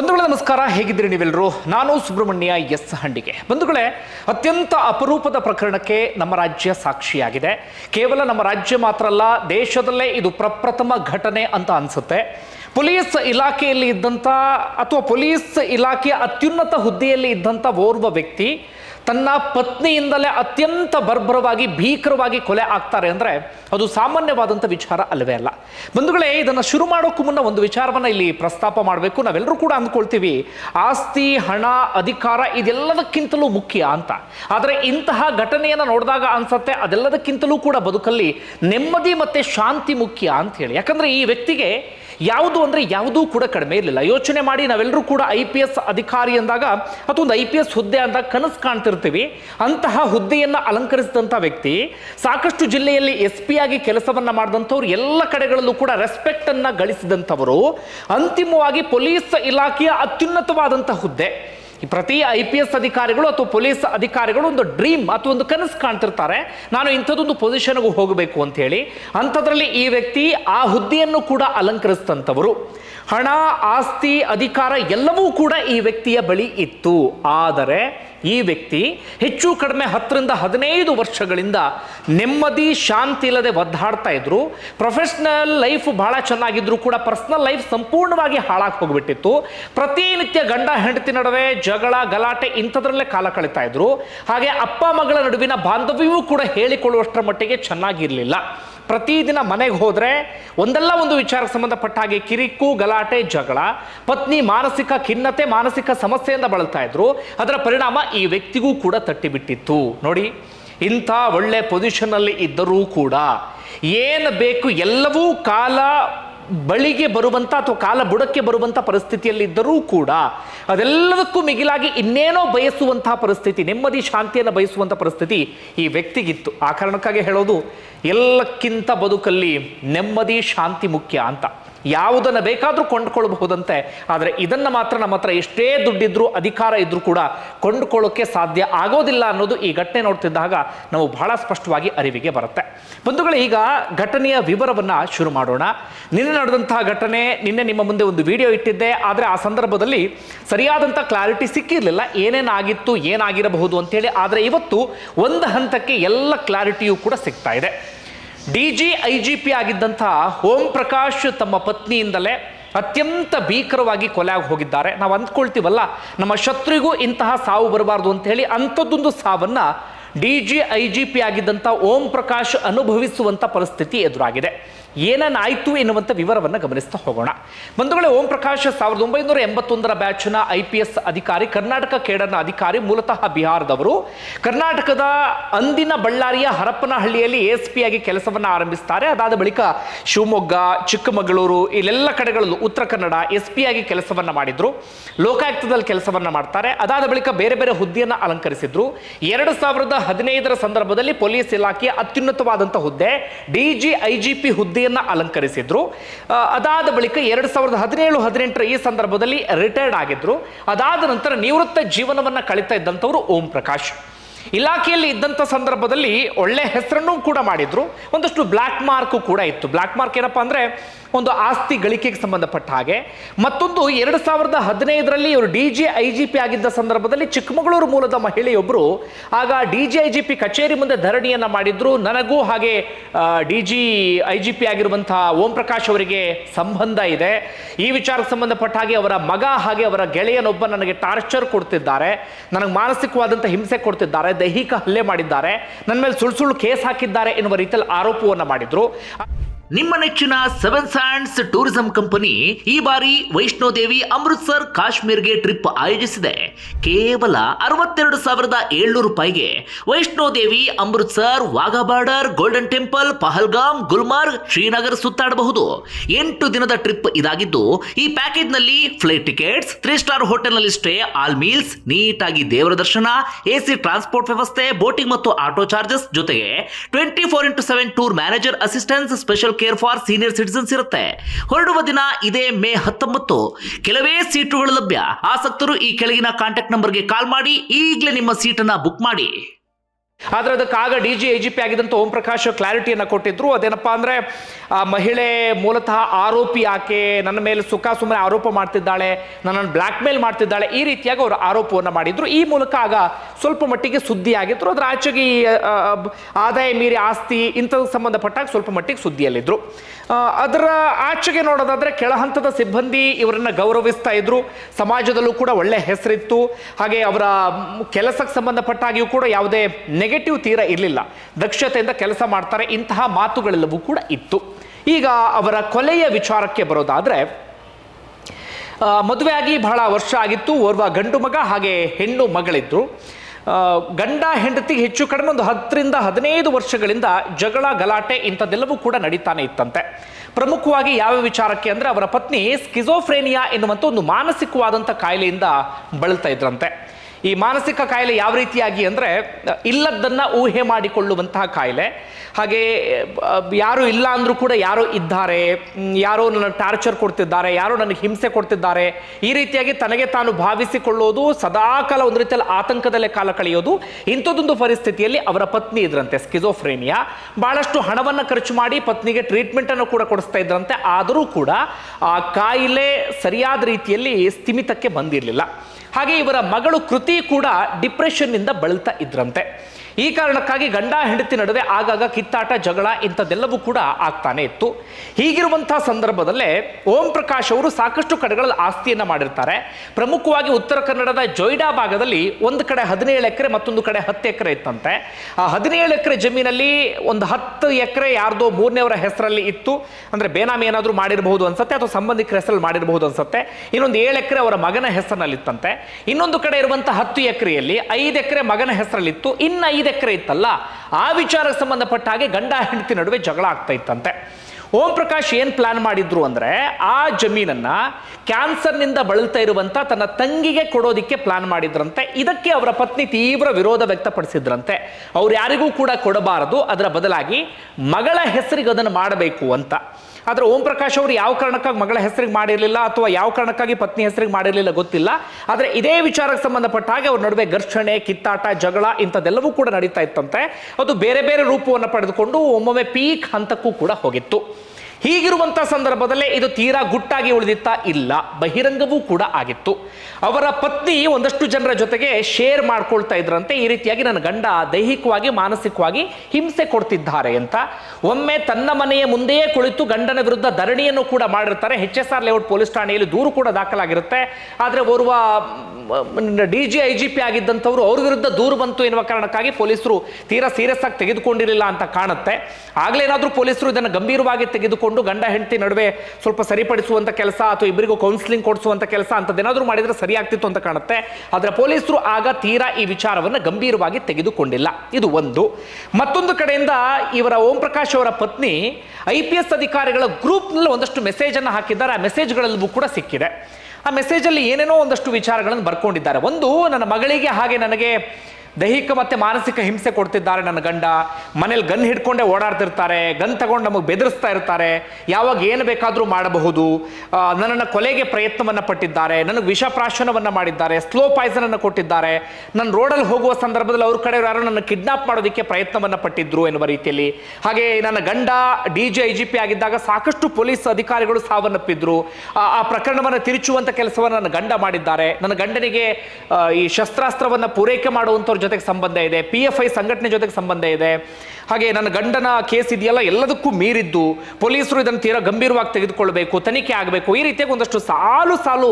ಬಂಧುಗಳೇ ನಮಸ್ಕಾರ, ಹೇಗಿದ್ದೀರಿ ನೀವೆಲ್ಲರೂ? ನಾನು ಸುಬ್ರಹ್ಮಣ್ಯ ಎಸ್ ಹಂಡಿಗೆ. ಬಂಧುಗಳೇ, ಅತ್ಯಂತ ಅಪರೂಪದ ಪ್ರಕರಣಕ್ಕೆ ನಮ್ಮ ರಾಜ್ಯ ಸಾಕ್ಷಿಯಾಗಿದೆ. ಕೇವಲ ನಮ್ಮ ರಾಜ್ಯ ಮಾತ್ರ ಅಲ್ಲ, ದೇಶದಲ್ಲೇ ಇದು ಪ್ರಪ್ರಥಮ ಘಟನೆ ಅಂತ ಅನಿಸುತ್ತೆ. ಪೊಲೀಸ್ ಇಲಾಖೆಯಲ್ಲಿ ಇದ್ದಂಥ ಅಥವಾ ಪೊಲೀಸ್ ಇಲಾಖೆಯ ಅತ್ಯುನ್ನತ ಹುದ್ದೆಯಲ್ಲಿ ಇದ್ದಂಥ ಓರ್ವ ವ್ಯಕ್ತಿ ತನ್ನ ಪತ್ನಿಯಿಂದಲೇ ಅತ್ಯಂತ ಬರ್ಬರವಾಗಿ, ಭೀಕರವಾಗಿ ಕೊಲೆ ಆಗ್ತಾರೆ ಅಂದರೆ ಅದು ಸಾಮಾನ್ಯವಾದಂಥ ವಿಚಾರ ಅಲ್ಲವೇ ಅಲ್ಲ. ಬಂಧುಗಳೇ, ಇದನ್ನು ಶುರು ಮಾಡೋಕ್ಕೂ ಮುನ್ನ ಒಂದು ವಿಚಾರವನ್ನು ಇಲ್ಲಿ ಪ್ರಸ್ತಾಪ ಮಾಡಬೇಕು. ನಾವೆಲ್ಲರೂ ಕೂಡ ಅಂದ್ಕೊಳ್ತೀವಿ, ಆಸ್ತಿ, ಹಣ, ಅಧಿಕಾರ ಇದೆಲ್ಲದಕ್ಕಿಂತಲೂ ಮುಖ್ಯ ಅಂತ. ಆದರೆ ಇಂತಹ ಘಟನೆಯನ್ನು ನೋಡಿದಾಗ ಅನ್ಸತ್ತೆ, ಅದೆಲ್ಲದಕ್ಕಿಂತಲೂ ಕೂಡ ಬದುಕಲ್ಲಿ ನೆಮ್ಮದಿ ಮತ್ತು ಶಾಂತಿ ಮುಖ್ಯ ಅಂತ ಹೇಳಿ. ಯಾಕಂದರೆ ಈ ವ್ಯಕ್ತಿಗೆ ಯಾವುದು ಅಂದರೆ ಯಾವುದೂ ಕೂಡ ಕಡಿಮೆ ಇರಲಿಲ್ಲ. ಯೋಚನೆ ಮಾಡಿ ನಾವೆಲ್ಲರೂ ಕೂಡ ಐ ಪಿ ಎಸ್ ಅಧಿಕಾರಿ ಅಂದಾಗ ಅಥವಾ ಒಂದು ಐ ಪಿ ಎಸ್ ಹುದ್ದೆ ಅಂತ ಕನಸು ಕಾಣ್ತಿರ್ತೀವಿ. ಅಂತಹ ಹುದ್ದೆಯನ್ನು ಅಲಂಕರಿಸಿದಂಥ ವ್ಯಕ್ತಿ ಸಾಕಷ್ಟು ಜಿಲ್ಲೆಯಲ್ಲಿ ಎಸ್ ಪಿ ಆಗಿ ಕೆಲಸವನ್ನು ಮಾಡಿದಂಥವ್ರು ಎಲ್ಲ ಕಡೆಗಳಲ್ಲೂ ಕೂಡ ರೆಸ್ಪೆಕ್ಟನ್ನು ಗಳಿಸಿದಂಥವರು ಅಂತಿಮವಾಗಿ ಪೊಲೀಸ್ ಇಲಾಖೆಯ ಅತ್ಯುನ್ನತವಾದಂಥ ಹುದ್ದೆ. ಈ ಪ್ರತಿ ಐ ಪಿ ಎಸ್ ಅಧಿಕಾರಿಗಳು ಅಥವಾ ಪೊಲೀಸ್ ಅಧಿಕಾರಿಗಳು ಒಂದು ಡ್ರೀಮ್ ಅಥವಾ ಒಂದು ಕನಸು ಕಾಣ್ತಿರ್ತಾರೆ. ನಾನು ಇಂಥದ್ದೊಂದು ಪೊಸಿಷನ್ಗೂ ಹೋಗಬೇಕು ಅಂತ ಹೇಳಿ. ಅಂಥದ್ರಲ್ಲಿ ಈ ವ್ಯಕ್ತಿ ಆ ಹುದ್ದೆಯನ್ನು ಕೂಡ ಅಲಂಕರಿಸಿದಂಥವರು. ಹಣ, ಆಸ್ತಿ, ಅಧಿಕಾರ ಎಲ್ಲವೂ ಕೂಡ ಈ ವ್ಯಕ್ತಿಯ ಬಳಿ ಇತ್ತು. ಆದರೆ ಈ ವ್ಯಕ್ತಿ ಹೆಚ್ಚು ಕಡಿಮೆ ಹತ್ತರಿಂದ ಹದಿನೈದು ವರ್ಷಗಳಿಂದ ನೆಮ್ಮದಿ, ಶಾಂತಿ ಇಲ್ಲದೆ ಒದ್ದಾಡ್ತಾ ಇದ್ರು. ಪ್ರೊಫೆಷ್ನಲ್ ಲೈಫ್ ಬಹಳ ಚೆನ್ನಾಗಿದ್ರು ಕೂಡ ಪರ್ಸನಲ್ ಲೈಫ್ ಸಂಪೂರ್ಣವಾಗಿ ಹಾಳಾಗಿ ಹೋಗ್ಬಿಟ್ಟಿತ್ತು. ಪ್ರತಿನಿತ್ಯ ಗಂಡ, ಹೆಂಡತಿ ನಡುವೆ ಜಗಳ, ಗಲಾಟೆ ಇಂಥದ್ರಲ್ಲೇ ಕಾಲ ಕಳೀತಾ ಇದ್ರು. ಹಾಗೆ ಅಪ್ಪ, ಮಗಳ ನಡುವಿನ ಬಾಂಧವ್ಯವೂ ಕೂಡ ಹೇಳಿಕೊಳ್ಳುವಷ್ಟರ ಮಟ್ಟಿಗೆ ಚೆನ್ನಾಗಿರಲಿಲ್ಲ. ಪ್ರತಿದಿನ ಮನೆಗೆ ಹೋದರೆ ಒಂದಲ್ಲ ಒಂದು ವಿಚಾರಕ್ಕೆ ಸಂಬಂಧಪಟ್ಟ ಹಾಗೆ ಕಿರಿಕು ಗಲಾಟೆ, ಜಗಳ, ಪತ್ನಿ ಮಾನಸಿಕ ಖಿನ್ನತೆ, ಮಾನಸಿಕ ಸಮಸ್ಯೆಯಿಂದ ಬಳಲ್ತಾ ಇದ್ರು. ಅದರ ಪರಿಣಾಮ ಈ ವ್ಯಕ್ತಿಗೂ ಕೂಡ ತಟ್ಟಿಬಿಟ್ಟಿತ್ತು. ನೋಡಿ, ಇಂಥ ಒಳ್ಳೆ ಪೊಸಿಷನ್ನಲ್ಲಿ ಇದ್ದರೂ ಕೂಡ ಏನು ಬೇಕು ಎಲ್ಲವೂ ಕಾಲ ಬಳಿಗೆ ಬರುವಂಥ ಅಥವಾ ಕಾಲ ಬುಡಕ್ಕೆ ಬರುವಂಥ ಪರಿಸ್ಥಿತಿಯಲ್ಲಿದ್ದರೂ ಕೂಡ ಅದೆಲ್ಲದಕ್ಕೂ ಮಿಗಿಲಾಗಿ ಇನ್ನೇನೋ ಬಯಸುವಂತಹ ಪರಿಸ್ಥಿತಿ, ನೆಮ್ಮದಿ, ಶಾಂತಿಯನ್ನು ಬಯಸುವಂಥ ಪರಿಸ್ಥಿತಿ ಈ ವ್ಯಕ್ತಿಗಿತ್ತು. ಆ ಕಾರಣಕ್ಕಾಗಿ ಹೇಳೋದು, ಎಲ್ಲಕ್ಕಿಂತ ಬದುಕಲ್ಲಿ ನೆಮ್ಮದಿ, ಶಾಂತಿ ಮುಖ್ಯ ಅಂತ. ಯಾವುದನ್ನು ಬೇಕಾದರೂ ಕೊಂಡ್ಕೊಳ್ಬಹುದಂತೆ. ಆದರೆ ಇದನ್ನು ಮಾತ್ರ ನಮ್ಮ ಹತ್ರ ಎಷ್ಟೇ ದುಡ್ಡಿದ್ರೂ, ಅಧಿಕಾರ ಇದ್ದರೂ ಕೂಡ ಕೊಂಡುಕೊಳ್ಳೋಕ್ಕೆ ಸಾಧ್ಯ ಆಗೋದಿಲ್ಲ ಅನ್ನೋದು ಈ ಘಟನೆ ನೋಡ್ತಿದ್ದಾಗ ನಾವು ಬಹಳ ಸ್ಪಷ್ಟವಾಗಿ ಅರಿವಿಗೆ ಬರುತ್ತೆ. ಬಂಧುಗಳು, ಈಗ ಘಟನೆಯ ವಿವರವನ್ನು ಶುರು ಮಾಡೋಣ. ನಿನ್ನೆ ನಡೆದಂತಹ ಘಟನೆ, ನಿನ್ನೆ ನಿಮ್ಮ ಮುಂದೆ ಒಂದು ವಿಡಿಯೋ ಇಟ್ಟಿದ್ದೆ. ಆದರೆ ಆ ಸಂದರ್ಭದಲ್ಲಿ ಸರಿಯಾದಂಥ ಕ್ಲಾರಿಟಿ ಸಿಕ್ಕಿರಲಿಲ್ಲ. ಏನೇನಾಗಿತ್ತು, ಏನಾಗಿರಬಹುದು ಅಂತೇಳಿ. ಆದರೆ ಇವತ್ತು ಒಂದು ಹಂತಕ್ಕೆ ಎಲ್ಲ ಕ್ಲಾರಿಟಿಯೂ ಕೂಡ ಸಿಗ್ತಾ ಇದೆ. D G, I G P ಆಗಿದ್ದಂತಹ Om Prakash ತಮ್ಮ ಪತ್ನಿಯಿಂದಲೇ ಅತ್ಯಂತ ಭೀಕರವಾಗಿ ಕೊಲೆ ಆಗಿ ಹೋಗಿದ್ದಾರೆ ನಾವು ಅಂದ್ಕೊಳ್ತೀವಲ್ಲ, ನಮ್ಮ ಶತ್ರುಗೂ ಇಂತಹ ಸಾವು ಬರಬಾರ್ದು ಅಂತ ಹೇಳಿ ಅಂಥದ್ದೊಂದು ಸಾವನ್ನ D G, I G P ಆಗಿದ್ದಂಥ Om Prakash ಅನುಭವಿಸುವಂಥ ಪರಿಸ್ಥಿತಿ ಎದುರಾಗಿದೆ. ಏನೇನಾಯಿತು ಎನ್ನುವಂಥ ವಿವರವನ್ನು ಗಮನಿಸ್ತಾ ಹೋಗೋಣ. ಬಂಧುಗಳೇ, ಓಂ ಪ್ರಕಾಶ್ ಸಾವಿರದ ಒಂಬೈನೂರ ಎಂಬತ್ತೊಂದರ ಬ್ಯಾಚ್ನ ಐ ಪಿ ಎಸ್ ಅಧಿಕಾರಿ, ಕರ್ನಾಟಕ ಕೇಡರ್ನ ಅಧಿಕಾರಿ ಮೂಲತಃ ಬಿಹಾರದವರು. ಕರ್ನಾಟಕದ ಅಂದಿನ ಬಳ್ಳಾರಿಯ ಹರಪ್ಪನಹಳ್ಳಿಯಲ್ಲಿ ಎಸ್ ಪಿ ಕೆಲಸವನ್ನು ಆರಂಭಿಸ್ತಾರೆ. ಅದಾದ ಬಳಿಕ ಶಿವಮೊಗ್ಗ, ಚಿಕ್ಕಮಗಳೂರು, ಇಲ್ಲೆಲ್ಲ ಕಡೆಗಳಲ್ಲೂ ಉತ್ತರ ಕನ್ನಡ ಎಸ್ ಪಿ ಕೆಲಸವನ್ನು ಮಾಡಿದ್ರು. ಲೋಕಾಯುಕ್ತದಲ್ಲಿ ಕೆಲಸವನ್ನು ಮಾಡ್ತಾರೆ. ಅದಾದ ಬಳಿಕ ಬೇರೆ ಬೇರೆ ಹುದ್ದೆಯನ್ನು ಅಲಂಕರಿಸಿದ್ರು. ಎರಡು ಸಾವಿರದ ಹದಿನೈದರ ಸಂದರ್ಭದಲ್ಲಿ ಪೊಲೀಸ್ ಇಲಾಖೆಯ ಅತ್ಯುನ್ನತವಾದಂಥ ಹುದ್ದೆ, ಡಿ ಜಿ ಐ ಪಿ ಹುದ್ದೆಯನ್ನು ಅಲಂಕರಿಸಿದ್ರು. ಅದಾದ ಬಳಿಕ ಎರಡು ಸಾವಿರದ ಹದಿನೇಳು, ಹದಿನೆಂಟರ ಈ ಸಂದರ್ಭದಲ್ಲಿ ರಿಟೈರ್ಡ್ ಆಗಿದ್ರು. ಅದಾದ ನಂತರ ನಿವೃತ್ತ ಜೀವನವನ್ನು ಕಳೀತಾ ಇದ್ದಂಥವರು ಓಂ ಪ್ರಕಾಶ್ ಇಲಾಖೆಯಲ್ಲಿ ಇದ್ದಂಥ ಸಂದರ್ಭದಲ್ಲಿ ಒಳ್ಳೆ ಹೆಸರನ್ನು ಕೂಡ ಮಾಡಿದ್ರು. ಒಂದಷ್ಟು ಬ್ಲ್ಯಾಕ್ ಮಾರ್ಕ್ ಕೂಡ ಇತ್ತು. ಬ್ಲ್ಯಾಕ್ ಮಾರ್ಕ್ ಏನಪ್ಪಾ ಅಂದರೆ ಒಂದು ಆಸ್ತಿ ಗಳಿಕೆಗೆ ಸಂಬಂಧಪಟ್ಟ ಹಾಗೆ. ಮತ್ತೊಂದು ಎರಡು ಸಾವಿರದ ಹದಿನೈದರಲ್ಲಿ ಇವರು D G I G P ಆಗಿದ್ದ ಸಂದರ್ಭದಲ್ಲಿ ಚಿಕ್ಕಮಗಳೂರು ಮೂಲದ ಮಹಿಳೆಯೊಬ್ಬರು ಆಗ D G I G P ಕಚೇರಿ ಮುಂದೆ ಧರಣಿಯನ್ನು ಮಾಡಿದ್ರು. ನನಗೂ ಹಾಗೆ D G I G P ಆಗಿರುವಂತಹ ಓಂ ಪ್ರಕಾಶ್ ಅವರಿಗೆ ಸಂಬಂಧ ಇದೆ. ಈ ವಿಚಾರಕ್ಕೆ ಸಂಬಂಧಪಟ್ಟ ಹಾಗೆ ಅವರ ಮಗ ಹಾಗೆ ಅವರ ಗೆಳೆಯನೊಬ್ಬ ನನಗೆ ಟಾರ್ಚರ್ ಕೊಡ್ತಿದ್ದಾರೆ. ನನಗೆ ಮಾನಸಿಕವಾದಂಥ ಹಿಂಸೆ ಕೊಡ್ತಿದ್ದಾರೆ. ದೈಹಿಕ ಹಲ್ಲೆ ಮಾಡಿದ್ದಾರೆ. ನನ್ನ ಮೇಲೆ ಸುಳ್ಳು ಸುಳ್ಳು ಕೇಸ್ ಹಾಕಿದ್ದಾರೆ ಎನ್ನುವ ರೀತಿಯಲ್ಲಿ ಆರೋಪವನ್ನು ಮಾಡಿದ್ರು. ನಿಮ್ಮ ನೆಚ್ಚಿನ ಸೆವೆನ್ ಸ್ಯಾಂಡ್ಸ್ ಟೂರಿಸಂ ಕಂಪನಿ ಈ ಬಾರಿ ವೈಷ್ಣೋದೇವಿ ಅಮೃತ್ಸರ್ ಕಾಶ್ಮೀರ್ಗೆ ಟ್ರಿಪ್ ಆಯೋಜಿಸಿದೆ. ಕೇವಲ ಅರವತ್ತೆರಡು ಸಾವಿರದ ಏಳ್ನೂರು ರೂಪಾಯಿಗೆ Vaishno Devi Amritsar Wagah border golden temple Pahalgam Gulmarg Srinagar ಸುತ್ತಾಡಬಹುದು. ಎಂಟು ದಿನದ ಟ್ರಿಪ್ ಇದಾಗಿದ್ದು, ಈ ಪ್ಯಾಕೇಜ್ನಲ್ಲಿ ಫ್ಲೈಟ್ ಟಿಕೆಟ್ಸ್ ತ್ರೀ ಸ್ಟಾರ್ ಹೋಟೆಲ್ನಲ್ಲಿ ಸ್ಟೇ ಆಲ್ ಮೀಲ್ಸ್ ನೀಟಾಗಿ ದೇವರ ದರ್ಶನ ಎಸಿ ಟ್ರಾನ್ಸ್ಪೋರ್ಟ್ ವ್ಯವಸ್ಥೆ ಬೋಟಿಂಗ್ ಮತ್ತು ಆಟೋ ಚಾರ್ಜಸ್ ಜೊತೆಗೆ twenty four into seven tour manager assistance special care for senior citizens ಇರುತ್ತೆ. ಹೊರಡುವ ದಿನ ಇದೇ ಮೇ ಹತ್ತೊಂಬತ್ತು. ಕೆಲವೇ ಸೀಟುಗಳು ಲಭ್ಯ. ಆಸಕ್ತರು ಈ ಕೆಳಗಿನ ಕಾಂಟ್ಯಾಕ್ಟ್ ನಂಬರ್ಗೆ ಕಾಲ್ ಮಾಡಿ, ಈಗಲೇ ನಿಮ್ಮ ಸೀಟನ್ನು ಬುಕ್ ಮಾಡಿ. ಆದ್ರೆ ಅದಕ್ಕಾಗ ಡಿ ಜಿ ಐ ಪಿ ಆಗಿದ್ದಂಥ ಓಂ ಪ್ರಕಾಶ್ ಕ್ಲಾರಿಟಿಯನ್ನು ಕೊಟ್ಟಿದ್ರು. ಅದೇನಪ್ಪಾ ಅಂದ್ರೆ, ಆ ಮಹಿಳೆ ಮೂಲತಃ ಆರೋಪಿ ಆಕೆ ನನ್ನ ಮೇಲೆ ಸುಖ ಸುಮ್ಮನೆ ಆರೋಪ ಮಾಡ್ತಿದ್ದಾಳೆ, ನನ್ನನ್ನು ಬ್ಲ್ಯಾಕ್ ಮೇಲ್ ಮಾಡ್ತಿದ್ದಾಳೆ, ಈ ರೀತಿಯಾಗಿ ಅವರು ಆರೋಪವನ್ನು ಮಾಡಿದ್ರು. ಈ ಮೂಲಕ ಆಗ ಸ್ವಲ್ಪ ಮಟ್ಟಿಗೆ ಸುದ್ದಿ ಆಗಿದ್ರು ಅದ್ರ ಆಚೆಗೆ ಆದಾಯ ಮೀರಿ ಆಸ್ತಿ ಇಂಥದ್ದು ಸಂಬಂಧಪಟ್ಟಾಗ ಸ್ವಲ್ಪ ಮಟ್ಟಿಗೆ ಸುದ್ದಿಯಲ್ಲಿದ್ರು. ಅದರ ಆಚೆಗೆ ನೋಡೋದಾದರೆ ಕೆಳಹಂತದ ಸಿಬ್ಬಂದಿ ಇವರನ್ನು ಗೌರವಿಸ್ತಾ ಇದ್ರು. ಸಮಾಜದಲ್ಲೂ ಕೂಡ ಒಳ್ಳೆ ಹೆಸರಿತ್ತು. ಹಾಗೆ ಅವರ ಕೆಲಸಕ್ಕೆ ಸಂಬಂಧಪಟ್ಟಾಗಿಯೂ ಕೂಡ ಯಾವುದೇ ನೆಗೆಟಿವ್ ತೀರ ಇರಲಿಲ್ಲ. ದಕ್ಷತೆಯಿಂದ ಕೆಲಸ ಮಾಡ್ತಾರೆ. ಇಂತಹ ಮಾತುಗಳೆಲ್ಲವೂ ಕೂಡ ಇತ್ತು. ಈಗ ಅವರ ಕೊಲೆಯ ವಿಚಾರಕ್ಕೆ ಬರೋದಾದರೆ ಮದುವೆಯಾಗಿ ಬಹಳ ವರ್ಷ ಆಗಿತ್ತು. ಓರ್ವ ಗಂಡು ಮಗ ಹಾಗೆ ಹೆಣ್ಣು ಮಗಳಿದ್ರು. ಗಂಡ ಹೆಂಡತಿಗೆ ಹೆಚ್ಚು ಕಡಿಮೆ ಒಂದು ಹತ್ತರಿಂದ ಹದಿನೈದು ವರ್ಷಗಳಿಂದ ಜಗಳ, ಗಲಾಟೆ ಇಂಥದ್ದೆಲ್ಲವೂ ಕೂಡ ನಡೀತಾನೆ ಇತ್ತಂತೆ. ಪ್ರಮುಖವಾಗಿ ಯಾವ ವಿಚಾರಕ್ಕೆ ಅಂದರೆ ಅವರ ಪತ್ನಿ ಸ್ಕಿಜೋಫ್ರೇನಿಯಾ ಎನ್ನುವಂಥ ಒಂದು ಮಾನಸಿಕವಾದಂಥ ಕಾಯಿಲೆಯಿಂದ ಬಳಲ್ತಾ ಇದ್ರಂತೆ. ಈ ಮಾನಸಿಕ ಕಾಯಿಲೆ ಯಾವ ರೀತಿಯಾಗಿ ಅಂದರೆ ಇಲ್ಲದನ್ನ ಊಹೆ ಮಾಡಿಕೊಳ್ಳುವಂತಹ ಕಾಯಿಲೆ. ಹಾಗೆ ಯಾರು ಇಲ್ಲ ಅಂದರೂ ಕೂಡ ಯಾರೋ ಇದ್ದಾರೆ ಯಾರೋ ನನ್ನ ಟಾರ್ಚರ್ ಕೊಡ್ತಿದ್ದಾರೆ, ಯಾರೋ ನನಗೆ ಹಿಂಸೆ ಕೊಡ್ತಿದ್ದಾರೆ, ಈ ರೀತಿಯಾಗಿ ತನಗೆ ತಾನು ಭಾವಿಸಿಕೊಳ್ಳೋದು ಸದಾಕಾಲ ಒಂದು ರೀತಿಯಲ್ಲಿ ಆತಂಕದಲ್ಲೇ ಕಾಲ ಕಳೆಯೋದು. ಇಂಥದ್ದೊಂದು ಪರಿಸ್ಥಿತಿಯಲ್ಲಿ ಅವರ ಪತ್ನಿ ಇದ್ರಂತೆ, ಸ್ಕಿಜೋಫ್ರೇನಿಯಾ. ಭಾಳಷ್ಟು ಹಣವನ್ನು ಖರ್ಚು ಮಾಡಿ ಪತ್ನಿಗೆ ಟ್ರೀಟ್ಮೆಂಟನ್ನು ಕೂಡ ಕೊಡಿಸ್ತಾ ಇದ್ರಂತೆ. ಆದರೂ ಕೂಡ ಆ ಕಾಯಿಲೆ ಸರಿಯಾದ ರೀತಿಯಲ್ಲಿ ಸ್ಥಿಮಿತಕ್ಕೆ ಬಂದಿರಲಿಲ್ಲ. ಹಾಗೆ ಇವರ ಮಗಳು ಕೃತಿ ಕೂಡ ಡಿಪ್ರೆಷನ್ನಿಂದ ಬಳಲ್ತಾ ಇದ್ರಂತೆ. ಈ ಕಾರಣಕ್ಕಾಗಿ ಗಂಡ ಹೆಂಡತಿ ನಡುವೆ ಆಗಾಗ ಕಿತ್ತಾಟ, ಜಗಳ ಇಂಥದ್ದೆಲ್ಲವೂ ಕೂಡ ಆಗ್ತಾನೆ ಇತ್ತು. ಹೀಗಿರುವಂತಹ ಸಂದರ್ಭದಲ್ಲೇ ಓಂ ಪ್ರಕಾಶ್ ಅವರು ಸಾಕಷ್ಟು ಕಡೆಗಳಲ್ಲಿ ಆಸ್ತಿಯನ್ನು ಮಾಡಿರ್ತಾರೆ. ಪ್ರಮುಖವಾಗಿ ಉತ್ತರ ಕನ್ನಡದ ಜೊಯ್ಡಾ ಭಾಗದಲ್ಲಿ ಒಂದು ಕಡೆ ಹದಿನೇಳು ಎಕರೆ, ಮತ್ತೊಂದು ಕಡೆ ಹತ್ತು ಎಕರೆ ಇತ್ತಂತೆ. ಆ ಹದಿನೇಳು ಎಕರೆ ಜಮೀನಲ್ಲಿ ಒಂದು ಹತ್ತು ಎಕರೆ ಯಾರ್ದೋ ಮೂರನೇವರ ಹೆಸರಲ್ಲಿ ಇತ್ತು. ಅಂದ್ರೆ ಬೇನಾಮಿ ಏನಾದರೂ ಮಾಡಿರಬಹುದು ಅನ್ಸುತ್ತೆ, ಅಥವಾ ಸಂಬಂಧಿಕರ ಹೆಸರಲ್ಲಿ ಮಾಡಿರಬಹುದು ಅನ್ಸುತ್ತೆ. ಇನ್ನೊಂದು ಏಳು ಎಕರೆ ಅವರ ಮಗನ ಹೆಸರಿನಲ್ಲಿತ್ತಂತೆ. ಇನ್ನೊಂದು ಕಡೆ ಇರುವಂತಹ ಹತ್ತು ಎಕರೆಯಲ್ಲಿ ಐದು ಎಕರೆ ಮಗನ ಹೆಸರಲ್ಲಿತ್ತು. ಇನ್ನು ಐದು ಎಕರೆ ಇತ್ತಲ್ಲ, ಆ ವಿಚಾರಕ್ಕೆ ಸಂಬಂಧಪಟ್ಟ ಹಾಗೆ ಗಂಡ ಹೆಂಡತಿ ನಡುವೆ ಜಗಳ ಆಗ್ತಾ ಇತ್ತಂತೆ. ಓಂ ಪ್ರಕಾಶ್ ಏನ್ ಪ್ಲಾನ್ ಮಾಡಿದ್ರು ಅಂದ್ರೆ, ಆ ಜಮೀನನ್ನ ಕ್ಯಾನ್ಸರ್ನಿಂದ ಬಳಲ್ತಾ ಇರುವಂತ ತನ್ನ ತಂಗಿಗೆ ಕೊಡೋದಿಕ್ಕೆ ಪ್ಲಾನ್ ಮಾಡಿದ್ರಂತೆ. ಇದಕ್ಕೆ ಅವರ ಪತ್ನಿ ತೀವ್ರ ವಿರೋಧ ವ್ಯಕ್ತಪಡಿಸಿದ್ರಂತೆ. ಅವ್ರು ಯಾರಿಗೂ ಕೂಡ ಕೊಡಬಾರದು, ಅದರ ಬದಲಾಗಿ ಮಗಳ ಹೆಸರಿಗೆ ಅದನ್ನು ಮಾಡಬೇಕು ಅಂತ. ಆದ್ರೆ ಓಂ ಪ್ರಕಾಶ್ ಅವರು ಯಾವ ಕಾರಣಕ್ಕಾಗಿ ಮಗಳ ಹೆಸರಿಗೆ ಮಾಡಿರಲಿಲ್ಲ ಅಥವಾ ಯಾವ ಕಾರಣಕ್ಕಾಗಿ ಪತ್ನಿ ಹೆಸರಿಗೆ ಮಾಡಿರಲಿಲ್ಲ ಗೊತ್ತಿಲ್ಲ. ಆದರೆ ಇದೇ ವಿಚಾರಕ್ಕೆ ಸಂಬಂಧಪಟ್ಟ ಹಾಗೆ ಅವ್ರ ನಡುವೆ ಘರ್ಷಣೆ, ಕಿತ್ತಾಟ, ಜಗಳ ಇಂಥದ್ದೆಲ್ಲವೂ ಕೂಡ ನಡೀತಾ ಇತ್ತಂತೆ. ಅದು ಬೇರೆ ಬೇರೆ ರೂಪವನ್ನು ಪಡೆದುಕೊಂಡು ಒಮ್ಮೊಮ್ಮೆ ಪೀಕ್ ಹಂತಕ್ಕೂ ಕೂಡ ಹೋಗಿತ್ತು. ಹೀಗಿರುವಂಥ ಸಂದರ್ಭದಲ್ಲೇ ಇದು ತೀರಾ ಗುಟ್ಟಾಗಿ ಉಳಿದಿತ್ತ ಇಲ್ಲ, ಬಹಿರಂಗವೂ ಕೂಡ ಆಗಿತ್ತು. ಅವರ ಪತ್ನಿ ಒಂದಷ್ಟು ಜನರ ಜೊತೆಗೆ ಶೇರ್ ಮಾಡ್ಕೊಳ್ತಾ ಇದ್ರಂತೆ. ಈ ರೀತಿಯಾಗಿ ನನ್ನ ಗಂಡ ದೈಹಿಕವಾಗಿ, ಮಾನಸಿಕವಾಗಿ ಹಿಂಸೆ ಕೊಡ್ತಿದ್ದಾರೆ ಅಂತ. ಒಮ್ಮೆ ತನ್ನ ಮನೆಯ ಮುಂದೆಯೇ ಕುಳಿತು ಗಂಡನ ವಿರುದ್ಧ ಧರಣಿಯನ್ನು ಕೂಡ ಮಾಡಿರ್ತಾರೆ. H S R layout police ಠಾಣೆಯಲ್ಲಿ ದೂರು ಕೂಡ ದಾಖಲಾಗಿರುತ್ತೆ. ಆದರೆ ಓರ್ವ D G, I G P ಆಗಿದ್ದಂಥವ್ರು ಅವ್ರ ವಿರುದ್ಧ ದೂರು ಬಂತು ಎನ್ನುವ ಕಾರಣಕ್ಕಾಗಿ ಪೊಲೀಸರು ತೀರಾ ಸೀರಿಯಸ್ ಆಗಿ ತೆಗೆದುಕೊಂಡಿರಲಿಲ್ಲ ಅಂತ ಕಾಣುತ್ತೆ. ಆಗಲೇನಾದರೂ ಪೊಲೀಸರು ಇದನ್ನು ಗಂಭೀರವಾಗಿ ತೆಗೆದುಕೊಂಡು ಗಂಡ ಹೆಂಡತಿ ನಡುವೆ ಸ್ವಲ್ಪ ಸರಿಪಡಿಸುವಂಥ ಕೆಲಸ ಅಥವಾ ಇಬ್ಬರಿಗೂ ಕೌನ್ಸಿಲಿಂಗ್ ಕೊಡಿಸುವಂಥ ಕೆಲಸ ಅಂತದೇನಾದರೂ ಮಾಡಿದರೆ ಸರಿಯಾಗ್ತಿತ್ತು ಅಂತ ಕಾಣುತ್ತೆ. ಆದರೆ ಪೊಲೀಸರು ಆಗ ತೀರಾ ಈ ವಿಚಾರವನ್ನು ಗಂಭೀರವಾಗಿ ತೆಗೆದುಕೊಂಡಿಲ್ಲ. ಇದು ಒಂದು. ಮತ್ತೊಂದು ಕಡೆಯಿಂದ ಇವರ ಓಂ ಪ್ರಕಾಶ್ ಅವರ ಪತ್ನಿ ಐ ಪಿ ಎಸ್ ಅಧಿಕಾರಿಗಳ ಗ್ರೂಪ್ನಲ್ಲಿ ಒಂದಷ್ಟು ಮೆಸೇಜನ್ನು ಹಾಕಿದ್ದಾರೆ. ಆ ಮೆಸೇಜ್ಗಳಲ್ಲೂ ಕೂಡ ಸಿಕ್ಕಿದೆ. ಆ ಮೆಸೇಜಲ್ಲಿ ಏನೇನೋ ಒಂದಷ್ಟು ವಿಚಾರಗಳನ್ನು ಬರ್ಕೊಂಡಿದ್ದಾರೆ. ಒಂದು, ನನ್ನ ಮಗಳಿಗೆ ಹಾಗೆ ನನಗೆ ದೈಹಿಕ ಮತ್ತೆ ಮಾನಸಿಕ ಹಿಂಸೆ ಕೊಡ್ತಿದ್ದಾರೆ ನನ್ನ ಗಂಡ. ಮನೇಲಿ ಗನ್ ಹಿಡ್ಕೊಂಡೇ ಓಡಾಡ್ತಿರ್ತಾರೆ, ಗನ್ ತಗೊಂಡು ನಮಗೆ ಬೆದರಿಸ್ತಾ ಇರ್ತಾರೆ. ಯಾವಾಗ ಏನು ಬೇಕಾದರೂ ಮಾಡಬಹುದು. ನನ್ನನ್ನು ಕೊಲೆಗೆ ಪ್ರಯತ್ನವನ್ನು ಪಟ್ಟಿದ್ದಾರೆ, ನನಗೆ ವಿಷಪ್ರಾಶನವನ್ನು ಮಾಡಿದ್ದಾರೆ ಸ್ಲೋ ಪಾಯ್ಸನನ್ನು ಕೊಟ್ಟಿದ್ದಾರೆ. ನನ್ನ ರೋಡಲ್ಲಿ ಹೋಗುವ ಸಂದರ್ಭದಲ್ಲಿ ಅವ್ರ ಕಡೆ ಯಾರೋ ನನ್ನ ಕಿಡ್ನಾಪ್ ಮಾಡೋದಕ್ಕೆ ಪ್ರಯತ್ನವನ್ನು ಪಟ್ಟಿದ್ರು ಎನ್ನುವ ರೀತಿಯಲ್ಲಿ. ಹಾಗೆ ನನ್ನ ಗಂಡ D G, I G P ಆಗಿದ್ದಾಗ ಸಾಕಷ್ಟು ಪೊಲೀಸ್ ಅಧಿಕಾರಿಗಳು ಸಾವನ್ನಪ್ಪಿದ್ರು. ಆ ಪ್ರಕರಣವನ್ನು ತಿರುಚುವಂತ ಕೆಲಸವನ್ನು ನನ್ನ ಗಂಡ ಮಾಡಿದ್ದಾರೆ. ನನ್ನ ಗಂಡನಿಗೆ ಈ ಶಸ್ತ್ರಾಸ್ತ್ರವನ್ನು ಪೂರೈಕೆ ಮಾಡುವಂಥವ್ರ ಜೊತೆಗೆ ಸಂಬಂಧ ಇದೆ ಪಿ ಎಫ್ ಐ ಸಂಘಟನೆ ಜೊತೆಗೆ ಸಂಬಂಧ ಇದೆ. ಹಾಗೆ ನನ್ನ ಗಂಡನ ಕೇಸ್ ಇದೆಯಲ್ಲ, ಎಲ್ಲದಕ್ಕೂ ಮೀರಿದ್ದು ಪೊಲೀಸರು ಇದನ್ನು ತೀರಾ ಗಂಭೀರವಾಗಿ ತೆಗೆದುಕೊಳ್ಬೇಕು ತನಿಖೆ ಆಗಬೇಕು, ಈ ರೀತಿಯಾಗಿ ಒಂದಷ್ಟು ಸಾಲು ಸಾಲು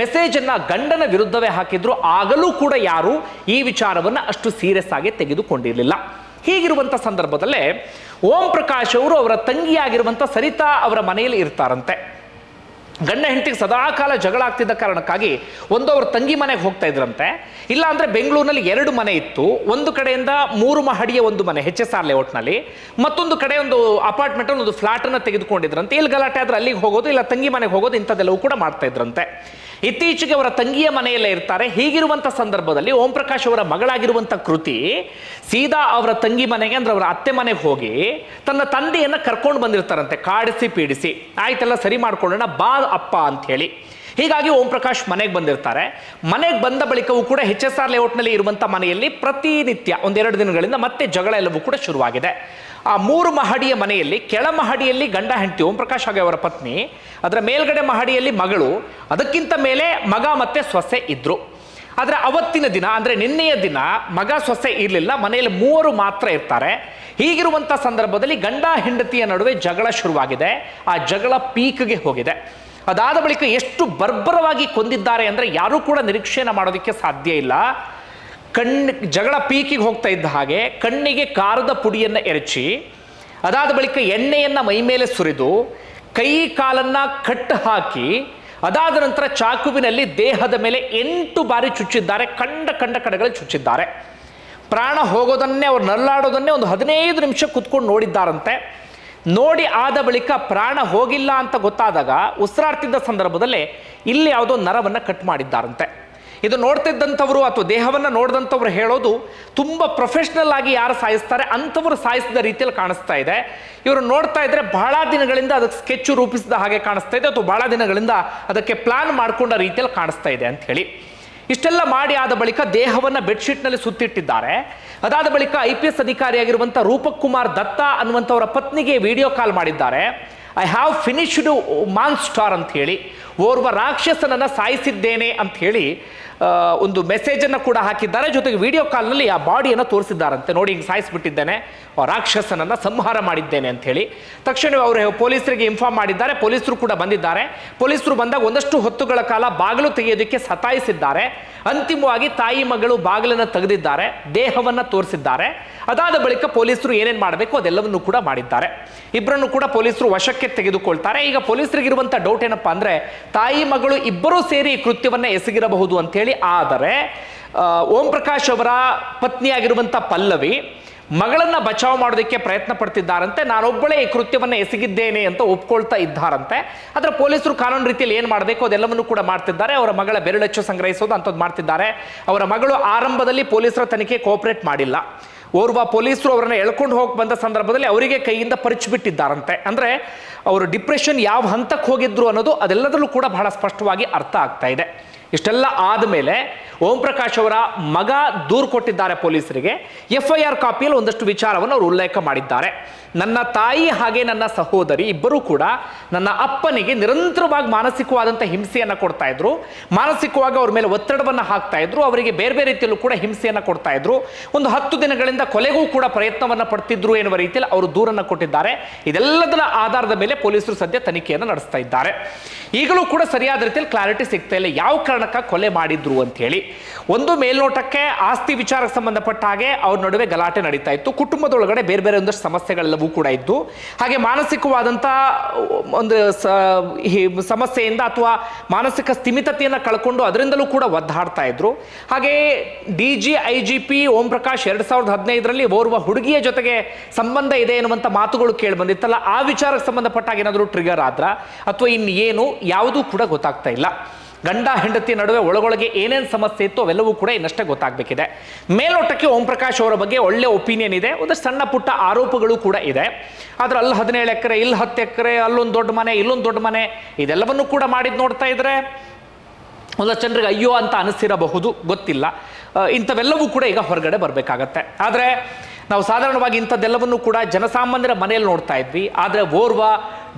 ಮೆಸೇಜ್ ಅನ್ನ ಗಂಡನ ವಿರುದ್ಧವೇ ಹಾಕಿದ್ರು, ಆಗಲೂ ಕೂಡ ಯಾರು ಈ ವಿಚಾರವನ್ನು ಅಷ್ಟು ಸೀರಿಯಸ್ ಆಗಿ ತೆಗೆದುಕೊಂಡಿರಲಿಲ್ಲ. ಹೀಗಿರುವಂಥ ಸಂದರ್ಭದಲ್ಲೇ ಓಂ ಪ್ರಕಾಶ್ ಅವರು ಅವರ ತಂಗಿಯಾಗಿರುವಂಥ ಸರಿತಾ ಅವರ ಮನೆಯಲ್ಲಿ ಇರ್ತಾರಂತೆ. ಗಂಡ ಹೆಂಡತಿಗೆ ಸದಾಕಾಲ ಜಗಳ ಆಗ್ತಿದ್ದ ಕಾರಣಕ್ಕಾಗಿ ಒಂದು ಅವ್ರ ತಂಗಿ ಮನೆಗೆ ಹೋಗ್ತಾ ಇದ್ರಂತೆ. ಇಲ್ಲ ಅಂದ್ರೆ ಬೆಂಗಳೂರಿನಲ್ಲಿ ಎರಡು ಮನೆ ಇತ್ತು. ಒಂದು ಕಡೆಯಿಂದ ಮೂರು ಮಹಡಿಯ ಒಂದು ಮನೆ ಹೆಚ್ ಎಸ್ ಆರ್ ಲೇಔಟ್ನಲ್ಲಿ. ಮತ್ತೊಂದು ಕಡೆ ಒಂದು ಅಪಾರ್ಟ್ಮೆಂಟ್ ಒಂದು ಫ್ಲಾಟ್ ಅನ್ನ ತೆಗೆದುಕೊಂಡಿದ್ರಂತೆ. ಇಲ್ಲಿ ಗಲಾಟೆ ಆದ್ರೆ ಅಲ್ಲಿಗೆ ಹೋಗೋದು, ಇಲ್ಲ ತಂಗಿ ಮನೆಗೆ ಹೋಗೋದು, ಇಂಥದ್ದೆಲ್ಲವೂ ಕೂಡ ಮಾಡ್ತಾ ಇದ್ರಂತೆ. ಇತ್ತೀಚೆಗೆ ಅವರ ತಂಗಿಯ ಮನೆಯಲ್ಲೇ ಇರ್ತಾರೆ. ಹೀಗಿರುವಂತ ಸಂದರ್ಭದಲ್ಲಿ ಓಂ ಪ್ರಕಾಶ್ ಅವರ ಮಗಳಾಗಿರುವಂತ ಕೃತಿ, ಸೀದಾ ಅವರ ತಂಗಿ ಮನೆಗೆ, ಅಂದ್ರೆ ಅವರ ಅತ್ತೆ ಮನೆಗೆ ಹೋಗಿ ತನ್ನ ತಂದೆಯನ್ನ ಕರ್ಕೊಂಡು ಬಂದಿರ್ತಾರಂತೆ, ಕಾಡಿಸಿ ಪೀಡಿಸಿ. ಆಯ್ತೆಲ್ಲ, ಸರಿ ಮಾಡ್ಕೊಳ್ಳೋಣ, ಬಾ ಅಪ್ಪ ಅಂತ ಹೇಳಿ. ಹೀಗಾಗಿ ಓಂ ಪ್ರಕಾಶ್ ಮನೆಗೆ ಬಂದಿರ್ತಾರೆ. ಮನೆಗೆ ಬಂದ ಬಳಿಕವೂ ಕೂಡ ಎಚ್ ಎಸ್ ಆರ್ ಲೇಔಟ್ನಲ್ಲಿ ಇರುವಂಥ ಮನೆಯಲ್ಲಿ ಪ್ರತಿನಿತ್ಯ ಒಂದೆರಡು ದಿನಗಳಿಂದ ಮತ್ತೆ ಜಗಳ ಎಲ್ಲವೂ ಕೂಡ ಶುರುವಾಗಿದೆ. ಆ ಮೂರು ಮಹಡಿಯ ಮನೆಯಲ್ಲಿ, ಕೆಳ ಮಹಡಿಯಲ್ಲಿ ಗಂಡ ಹೆಂಡತಿ, ಓಂ ಪ್ರಕಾಶ್ ಹಾಗೆ ಅವರ ಪತ್ನಿ, ಅದರ ಮೇಲ್ಗಡೆ ಮಹಡಿಯಲ್ಲಿ ಮಗಳು, ಅದಕ್ಕಿಂತ ಮೇಲೆ ಮಗ ಮತ್ತೆ ಸೊಸೆ ಇದ್ರು. ಆದರೆ ಅವತ್ತಿನ ದಿನ, ಅಂದರೆ ನಿನ್ನೆಯ ದಿನ ಮಗ ಸೊಸೆ ಇರಲಿಲ್ಲ, ಮನೆಯಲ್ಲಿ ಮೂವರು ಮಾತ್ರ ಇರ್ತಾರೆ. ಹೀಗಿರುವಂಥ ಸಂದರ್ಭದಲ್ಲಿ ಗಂಡ ಹೆಂಡತಿಯ ನಡುವೆ ಜಗಳ ಶುರುವಾಗಿದೆ. ಆ ಜಗಳ ಪೀಕ್ಗೆ ಹೋಗಿದೆ. ಅದಾದ ಬಳಿಕ ಎಷ್ಟು ಬರ್ಬರವಾಗಿ ಕೊಂದಿದ್ದಾರೆ ಅಂದರೆ ಯಾರೂ ಕೂಡ ನಿರೀಕ್ಷೆಯನ್ನು ಮಾಡೋದಕ್ಕೆ ಸಾಧ್ಯ ಇಲ್ಲ. ಕಣ್ಣು ಜಗಳ ಪೀಕಿಗೆ ಹೋಗ್ತಾ ಇದ್ದ ಹಾಗೆ ಕಣ್ಣಿಗೆ ಕಾರದ ಪುಡಿಯನ್ನು ಎರಚಿ, ಅದಾದ ಬಳಿಕ ಎಣ್ಣೆಯನ್ನು ಮೈಮೇಲೆ ಸುರಿದು ಕೈ ಕಾಲನ್ನು ಕಟ್ಟು ಹಾಕಿ, ಅದಾದ ನಂತರ ಚಾಕುವಿನಲ್ಲಿ ದೇಹದ ಮೇಲೆ ಎಂಟು ಬಾರಿ ಚುಚ್ಚಿದ್ದಾರೆ ಕಂಡ ಕಂಡ ಕಡೆಗಳಲ್ಲಿ ಚುಚ್ಚಿದ್ದಾರೆ. ಪ್ರಾಣ ಹೋಗೋದನ್ನೇ, ಅವ್ರು ನಲ್ಲಾಡೋದನ್ನೇ ಒಂದು ಹದಿನೈದು ನಿಮಿಷ ಕುತ್ಕೊಂಡು ನೋಡಿದ್ದಾರಂತೆ. ನೋಡಿ ಆದ ಬಳಿಕ ಪ್ರಾಣ ಹೋಗಿಲ್ಲ ಅಂತ ಗೊತ್ತಾದಾಗ ಉಸಿರಾಡ್ತಿದ್ದ ಸಂದರ್ಭದಲ್ಲಿ ಇಲ್ಲಿ ಯಾವುದೋ ನರವನ್ನು ಕಟ್ ಮಾಡಿದ್ದಾರಂತೆ. ಇದು ನೋಡ್ತಿದ್ದಂಥವರು ಅಥವಾ ದೇಹವನ್ನು ನೋಡಿದಂಥವ್ರು ಹೇಳೋದು ತುಂಬ ಪ್ರೊಫೆಷ್ನಲ್ ಆಗಿ ಯಾರು ಸಾಯಿಸ್ತಾರೆ ಅಂಥವ್ರು ಸಾಯಿಸಿದ ರೀತಿಯಲ್ಲಿ ಕಾಣಿಸ್ತಾ ಇದೆ. ಇವರು ನೋಡ್ತಾ ಇದ್ರೆ ಬಹಳ ದಿನಗಳಿಂದ ಅದಕ್ಕೆ ಸ್ಕೆಚ್ ರೂಪಿಸಿದ ಹಾಗೆ ಕಾಣಿಸ್ತಾ ಇದೆ ಅಥವಾ ಬಹಳ ದಿನಗಳಿಂದ ಅದಕ್ಕೆ ಪ್ಲಾನ್ ಮಾಡಿಕೊಂಡ ರೀತಿಯಲ್ಲಿ ಕಾಣಿಸ್ತಾ ಇದೆ ಅಂತ ಹೇಳಿ. ಇಷ್ಟೆಲ್ಲ ಮಾಡಿ ಆದ ಬಳಿಕ ದೇಹವನ್ನು ಬೆಡ್ಶೀಟ್ನಲ್ಲಿ ಸುತ್ತಿಟ್ಟಿದ್ದಾರೆ. ಅದಾದ ಬಳಿಕ ಐ ಪಿ ಎಸ್ ಅಧಿಕಾರಿಯಾಗಿರುವಂಥ ರೂಪಕ್ ಕುಮಾರ್ ದತ್ತ ಅನ್ನುವಂಥವರ ಪತ್ನಿಗೆ ವಿಡಿಯೋ ಕಾಲ್ ಮಾಡಿದ್ದಾರೆ. I have finished monster ಅಂತ ಹೇಳಿ. ಓರ್ವ ರಾಕ್ಷಸನನ್ನು ಸಾಯಿಸಿದ್ದೇನೆ ಅಂತ ಹೇಳಿ ಒಂದು ಮೆಸೇಜನ್ನು ಕೂಡ ಹಾಕಿದ್ದಾರೆ. ಜೊತೆಗೆ ವಿಡಿಯೋ ಕಾಲ್ನಲ್ಲಿ ಆ ಬಾಡಿಯನ್ನು ತೋರಿಸಿದ್ದಾರಂತೆ. ನೋಡಿ, ಹಿಂಗೆ ಸಾಯಿಸಿಬಿಟ್ಟಿದ್ದೇನೆ. ರಾಕ್ಷಸನನ್ನು ಸಂಹಾರ ಮಾಡಿದ್ದೇನೆ ಅಂತ ಹೇಳಿ. ತಕ್ಷಣವೇ ಅವರು ಪೊಲೀಸರಿಗೆ ಇನ್ಫಾರ್ಮ್ ಮಾಡಿದ್ದಾರೆ. ಪೊಲೀಸರು ಕೂಡ ಬಂದಿದ್ದಾರೆ. ಪೊಲೀಸರು ಬಂದಾಗ ಒಂದಷ್ಟು ಹೊತ್ತುಗಳ ಕಾಲ ಬಾಗಿಲು ತೆಗೆಯೋದಕ್ಕೆ ಸತಾಯಿಸಿದ್ದಾರೆ. ಅಂತಿಮವಾಗಿ ತಾಯಿ ಮಗಳು ಬಾಗಿಲನ್ನು ತೆಗೆದಿದ್ದಾರೆ. ದೇಹವನ್ನು ತೋರಿಸಿದ್ದಾರೆ. ಅದಾದ ಬಳಿಕ ಪೊಲೀಸರು ಏನೇನು ಮಾಡಬೇಕು ಅದೆಲ್ಲವನ್ನು ಕೂಡ ಮಾಡಿದ್ದಾರೆ. ಇಬ್ಬರನ್ನು ಕೂಡ ಪೊಲೀಸರು ವಶಕ್ಕೆ ತೆಗೆದುಕೊಳ್ತಾರೆ. ಈಗ ಪೊಲೀಸರಿಗಿರುವಂಥ ಡೌಟ್ ಏನಪ್ಪ ಅಂದರೆ ತಾಯಿ ಮಗಳು ಇಬ್ಬರೂ ಸೇರಿ ಕೃತ್ಯವನ್ನು ಎಸಗಿರಬಹುದು ಅಂತೇಳಿ ಆದರೆ ಓಂ ಪ್ರಕಾಶ್ ಅವರ ಪತ್ನಿಯಾಗಿರುವಂಥ ಪಲ್ಲವಿ ಮಗಳನ್ನ ಬಚಾವ್ ಮಾಡೋದಕ್ಕೆ ಪ್ರಯತ್ನ ಪಡ್ತಿದ್ದಾರಂತೆ. ನಾನೊಬ್ಬಳೇ ಈ ಕೃತ್ಯವನ್ನು ಎಸಗಿದ್ದೇನೆ ಅಂತ ಒಪ್ಕೊಳ್ತಾ ಇದ್ದಾರಂತೆ. ಆದರೆ ಪೊಲೀಸರು ಕಾನೂನು ರೀತಿಯಲ್ಲಿ ಏನು ಮಾಡಬೇಕು ಅದೆಲ್ಲವನ್ನು ಕೂಡ ಮಾಡ್ತಿದ್ದಾರೆ. ಅವರ ಮಗಳ ಬೆರಳಚ್ಚು ಸಂಗ್ರಹಿಸೋದು ಅಂಥದ್ದು ಮಾಡ್ತಿದ್ದಾರೆ. ಅವರ ಮಗಳು ಆರಂಭದಲ್ಲಿ ಪೊಲೀಸರ ತನಿಖೆ ಕೋಪರೇಟ್ ಮಾಡಿಲ್ಲ. ಓರ್ವ ಪೊಲೀಸರು ಅವರನ್ನು ಎಳ್ಕೊಂಡು ಹೋಗಿ ಬಂದ ಸಂದರ್ಭದಲ್ಲಿ ಅವರಿಗೆ ಕೈಯಿಂದ ಪರಿಚಿಬಿಟ್ಟಿದ್ದಾರಂತೆ ಅಂದರೆ ಅವರು ಡಿಪ್ರೆಷನ್ ಯಾವ ಹಂತಕ್ಕೆ ಹೋಗಿದ್ರು ಅನ್ನೋದು ಅದೆಲ್ಲದರಲ್ಲೂ ಕೂಡ ಬಹಳ ಸ್ಪಷ್ಟವಾಗಿ ಅರ್ಥ ಆಗ್ತಾ ಇದೆ. ಇಷ್ಟೆಲ್ಲ ಆದಮೇಲೆ ಓಂ ಪ್ರಕಾಶ್ ಅವರ ಮಗ ದೂರು ಕೊಟ್ಟಿದ್ದಾರೆ ಪೊಲೀಸರಿಗೆ. ಎಫ್ ಐ ಆರ್ ಕಾಪಿಯಲ್ಲಿ ಒಂದಷ್ಟು ವಿಚಾರವನ್ನು ಅವರು ಉಲ್ಲೇಖ ಮಾಡಿದ್ದಾರೆ. ನನ್ನ ತಾಯಿ ಹಾಗೆ ನನ್ನ ಸಹೋದರಿ ಇಬ್ಬರೂ ಕೂಡ ನನ್ನ ಅಪ್ಪನಿಗೆ ನಿರಂತರವಾಗಿ ಮಾನಸಿಕವಾದಂಥ ಹಿಂಸೆಯನ್ನು ಕೊಡ್ತಾ ಇದ್ರು. ಮಾನಸಿಕವಾಗಿ ಅವ್ರ ಮೇಲೆ ಒತ್ತಡವನ್ನು ಹಾಕ್ತಾ ಇದ್ರು. ಅವರಿಗೆ ಬೇರೆ ಬೇರೆ ರೀತಿಯಲ್ಲೂ ಕೂಡ ಹಿಂಸೆಯನ್ನು ಕೊಡ್ತಾ ಇದ್ರು. ಒಂದು ಹತ್ತು ದಿನಗಳಿಂದ ಕೊಲೆಗೂ ಕೂಡ ಪ್ರಯತ್ನವನ್ನು ಪಡ್ತಿದ್ರು ಎನ್ನುವ ರೀತಿಯಲ್ಲಿ ಅವರು ದೂರನ್ನು ಕೊಟ್ಟಿದ್ದಾರೆ. ಇದೆಲ್ಲದರ ಆಧಾರದ ಮೇಲೆ ಪೊಲೀಸರು ಸದ್ಯ ತನಿಖೆಯನ್ನು ನಡೆಸ್ತಾ ಇದ್ದಾರೆ. ಈಗಲೂ ಕೂಡ ಸರಿಯಾದ ರೀತಿಯಲ್ಲಿ ಕ್ಲಾರಿಟಿ ಸಿಗ್ತಾ ಇಲ್ಲ. ಯಾವ ಕಾರಣಕ್ಕೆ ಕೊಲೆ ಮಾಡಿದ್ರು ಅಂತ ಹೇಳಿ. ಒಂದು ಮೇಲ್ನೋಟಕ್ಕೆ ಆಸ್ತಿ ವಿಚಾರಕ್ಕೆ ಸಂಬಂಧಪಟ್ಟ ಹಾಗೆ ಅವ್ರ ನಡುವೆ ಗಲಾಟೆ ನಡೀತಾ ಇತ್ತು. ಕುಟುಂಬದೊಳಗಡೆ ಬೇರೆ ಬೇರೆ ಒಂದಷ್ಟು ಕೂಡ ಇದ್ದು, ಹಾಗೆ ಮಾನಸಿಕವಾದಂಥ ಒಂದು ಸಮಸ್ಯೆಯಿಂದ ಅಥವಾ ಮಾನಸಿಕ ಸ್ಥಿಮಿತತೆಯನ್ನು ಕಳ್ಕೊಂಡು ಅದರಿಂದಲೂ ಕೂಡ ಒದ್ದಾಡ್ತಾ ಇದ್ರು. ಹಾಗೆ D G I G P Om Prakash ಎರಡು ಸಾವಿರದ ಹದಿನೈದರಲ್ಲಿ ಓರ್ವ ಹುಡುಗಿಯ ಜೊತೆಗೆ ಸಂಬಂಧ ಇದೆ ಎನ್ನುವಂಥ ಮಾತುಗಳು ಕೇಳಿ ಬಂದಿತ್ತಲ್ಲ ಆ ವಿಚಾರಕ್ಕೆ ಸಂಬಂಧಪಟ್ಟಾಗ ಏನಾದರೂ ಟ್ರಿಗರ್ ಆದ್ರ? ಅಥವಾ ಇನ್ನು ಏನು? ಯಾವುದೂ ಕೂಡ ಗೊತ್ತಾಗ್ತಾ ಇಲ್ಲ. ಗಂಡ ಹೆಂಡತಿ ನಡುವೆ ಒಳಗೊಳಗೆ ಏನೇನು ಸಮಸ್ಯೆ ಇತ್ತು ಅವೆಲ್ಲವೂ ಕೂಡ ಇನ್ನಷ್ಟೇ ಗೊತ್ತಾಗಬೇಕಿದೆ. ಮೇಲೋಟಕ್ಕೆ ಓಂ ಪ್ರಕಾಶ್ ಅವರ ಬಗ್ಗೆ ಒಳ್ಳೆ ಒಪಿನಿಯನ್ ಇದೆ. ಒಂದು ಸಣ್ಣ ಪುಟ್ಟ ಆರೋಪಗಳು ಕೂಡ ಇದೆ. ಆದರೆ ಅಲ್ಲಿ ಹದಿನೇಳು ಎಕರೆ, ಇಲ್ಲಿ ಹತ್ತು ಎಕರೆ, ಅಲ್ಲೊಂದು ದೊಡ್ಡ ಮನೆ, ಇಲ್ಲೊಂದು ದೊಡ್ಡ ಮನೆ, ಇದೆಲ್ಲವನ್ನು ಕೂಡ ಮಾಡಿದ್ ನೋಡ್ತಾ ಇದ್ರೆ ಒಂದು ಜನರಿಗೆ ಅಯ್ಯೋ ಅಂತ ಅನಿಸಿರಬಹುದು, ಗೊತ್ತಿಲ್ಲ. ಇಂಥವೆಲ್ಲವೂ ಕೂಡ ಈಗ ಹೊರಗಡೆ ಬರಬೇಕಾಗತ್ತೆ. ಆದರೆ ನಾವು ಸಾಧಾರಣವಾಗಿ ಇಂಥದ್ದೆಲ್ಲವನ್ನು ಕೂಡ ಜನಸಾಮಾನ್ಯರ ಮನೆಯಲ್ಲಿ ನೋಡ್ತಾ ಇದ್ವಿ. ಆದರೆ ಓರ್ವ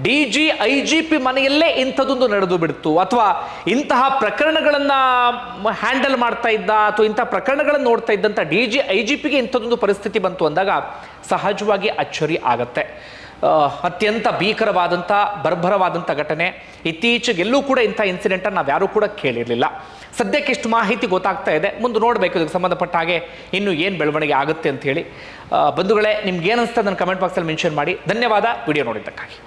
D G I G P ಮನೆಯಲ್ಲೇ ಇಂಥದ್ದೊಂದು ನಡೆದು ಬಿಡ್ತು. ಅಥವಾ ಇಂತಹ ಪ್ರಕರಣಗಳನ್ನು ಹ್ಯಾಂಡಲ್ ಮಾಡ್ತಾ ಇದ್ದ ಅಥವಾ ಇಂಥ ಪ್ರಕರಣಗಳನ್ನು ನೋಡ್ತಾ ಇದ್ದಂಥ ಡಿ ಜಿ ಐ ಜಿ ಪಿಗೆ ಇಂಥದ್ದೊಂದು ಪರಿಸ್ಥಿತಿ ಬಂತು ಅಂದಾಗ ಸಹಜವಾಗಿ ಅಚ್ಚರಿ ಆಗತ್ತೆ. ಅತ್ಯಂತ ಭೀಕರವಾದಂಥ ಬರ್ಭರವಾದಂಥ ಘಟನೆ. ಇತ್ತೀಚೆಗೆಲ್ಲೂ ಕೂಡ ಇಂಥ ಇನ್ಸಿಡೆಂಟನ್ನು ನಾವು ಯಾರೂ ಕೂಡ ಕೇಳಿರಲಿಲ್ಲ. ಸದ್ಯಕ್ಕೆ ಇಷ್ಟು ಮಾಹಿತಿ ಗೊತ್ತಾಗ್ತಾ ಇದೆ. ಮುಂದೆ ನೋಡಬೇಕು ಇದಕ್ಕೆ ಸಂಬಂಧಪಟ್ಟ ಹಾಗೆ ಇನ್ನು ಏನು ಬೆಳವಣಿಗೆ ಆಗುತ್ತೆ ಅಂತ ಹೇಳಿ. ಬಂಧುಗಳೇ, ನಿಮ್ಗೆ ಅನಿಸ್ತದೆ ನನ್ನ ಕಮೆಂಟ್ ಬಾಕ್ಸಲ್ಲಿ ಮೆನ್ಷನ್ ಮಾಡಿ. ಧನ್ಯವಾದ. ವಿಡಿಯೋ ನೋಡಿದ್ದಕ್ಕಾಗಿ.